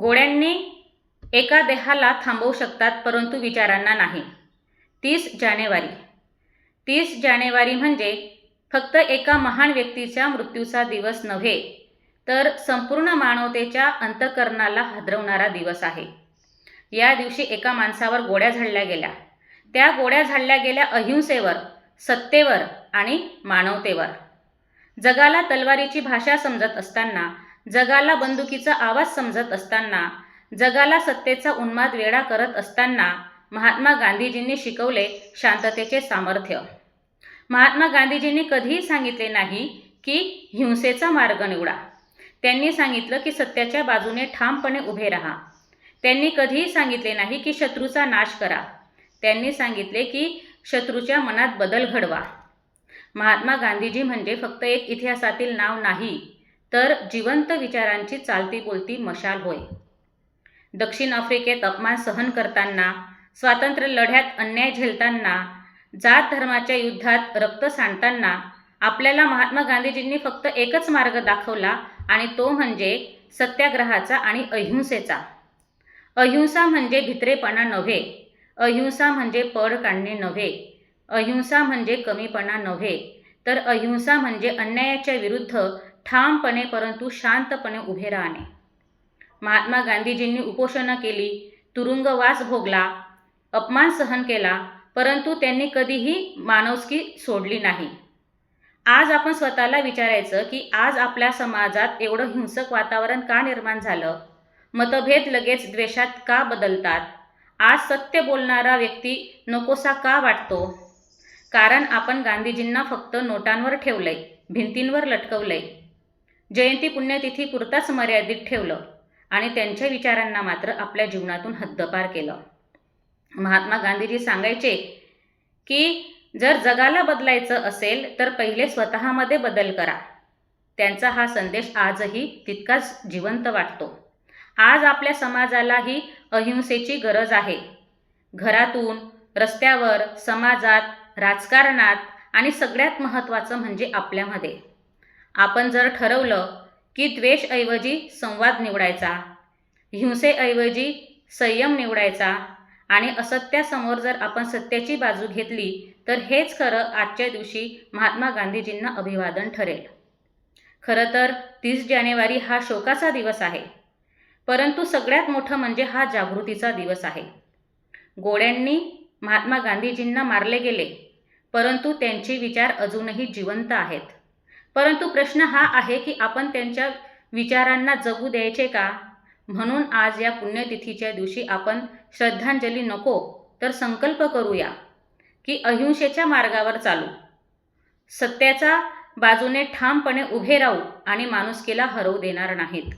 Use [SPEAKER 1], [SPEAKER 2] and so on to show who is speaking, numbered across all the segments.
[SPEAKER 1] गोड्यांनी एका देहाला थांबवू शकतात परंतु विचारांना नाही. तीस जानेवारी. तीस जानेवारी म्हणजे फक्त एका महान व्यक्तीच्या मृत्यूचा दिवस नव्हे तर संपूर्ण मानवतेच्या अंतकरणाला हादरवणारा दिवस आहे. या दिवशी एका माणसावर गोड्या झाडल्या गेल्या. त्या गोड्या झाडल्या गेल्या अहिंसेवर सत्तेवर आणि मानवतेवर. जगाला तलवारीची भाषा समजत असताना जगाला बंदुकीचा आवाज समजत असताना जगाला सत्तेचा उन्माद वेडा करत असताना महात्मा गांधीजींनी शिकवले शांततेचे सामर्थ्य. महात्मा गांधीजींनी कधीही सांगितले नाही की हिंसेचा मार्ग निवडा. त्यांनी सांगितलं की सत्याच्या बाजूने ठामपणे उभे राहा. त्यांनी कधीही सांगितले नाही की शत्रूचा नाश करा. त्यांनी सांगितले की शत्रूच्या मनात बदल घडवा. महात्मा गांधीजी म्हणजे फक्त एक इतिहासातील नाव नाही तर जिवंत विचारांची चालती बोलती मशाल होय. दक्षिण आफ्रिकेत अपमान सहन करताना स्वातंत्र्य लढ्यात अन्याय झेलताना जात धर्माच्या युद्धात रक्त सांडताना आपल्याला महात्मा गांधीजींनी फक्त एकच मार्ग दाखवला आणि तो म्हणजे सत्याग्रहाचा आणि अहिंसेचा. अहिंसा म्हणजे भित्रेपणा नव्हे. अहिंसा म्हणजे पड काढणे नव्हे. अहिंसा म्हणजे कमीपणा नव्हे. तर अहिंसा म्हणजे अन्यायाच्या विरुद्ध ठामपणे परंतु शांतपणे उभे राहणे. महात्मा गांधीजींनी उपोषणं केली तुरुंगवास भोगला अपमान सहन केला परंतु त्यांनी कधीही मानवस्की सोडली नाही. आज आपण स्वतःला विचारायचं की आज आपल्या समाजात एवढं हिंसक वातावरण का निर्माण झालं? मतभेद लगेच द्वेषात का बदलतात? आज सत्य बोलणारा व्यक्ती नकोसा का वाटतो? कारण आपण गांधीजींना फक्त नोटांवर ठेवलंय भिंतींवर लटकवलंय. जयंती पुण्यतिथी पुरताच मर्यादित ठेवलं आणि त्यांच्या विचारांना मात्र आपल्या जीवनातून हद्दपार केलं. महात्मा गांधीजी सांगायचे की जर जगाला बदलायचं असेल तर पहिले स्वतःमध्ये बदल करा. त्यांचा हा संदेश आजही तितकाच जिवंत वाटतो. आज आपल्या समाजालाही अहिंसेची गरज आहे. घरातून रस्त्यावर समाजात राजकारणात आणि सगळ्यात महत्त्वाचं म्हणजे आपल्यामध्ये. आपण जर ठरवलं की द्वेषऐवजी संवाद निवडायचा हिंसेऐवजी संयम निवडायचा आणि असत्यासमोर जर आपण सत्याची बाजू घेतली तर हेच खरं आजच्या दिवशी महात्मा गांधीजींना अभिवादन ठरेल. खरं तर तीस जानेवारी हा शोकाचा दिवस आहे परंतु सगळ्यात मोठं म्हणजे हा जागृतीचा दिवस आहे. गोड्यांनी महात्मा गांधीजींना मारले गेले परंतु त्यांचे विचार अजूनही जिवंत आहेत. परंतु प्रश्न हा आहे की आपण त्यांच्या विचारांना जगू द्यायचे का? म्हणून आज या पुण्यतिथीच्या दिवशी आपण श्रद्धांजली नको तर संकल्प करूया की अहिंसेच्या मार्गावर चालू. सत्याचा बाजूने ठामपणे उभे राहू आणि माणुसकीला हरवू देणार नाहीत.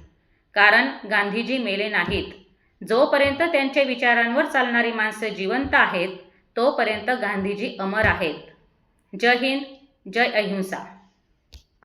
[SPEAKER 1] कारण गांधीजी मेले नाहीत. जोपर्यंत त्यांच्या विचारांवर चालणारी माणसं जिवंत आहेत तोपर्यंत गांधीजी अमर आहेत. जय हिंद जय अहिंसा.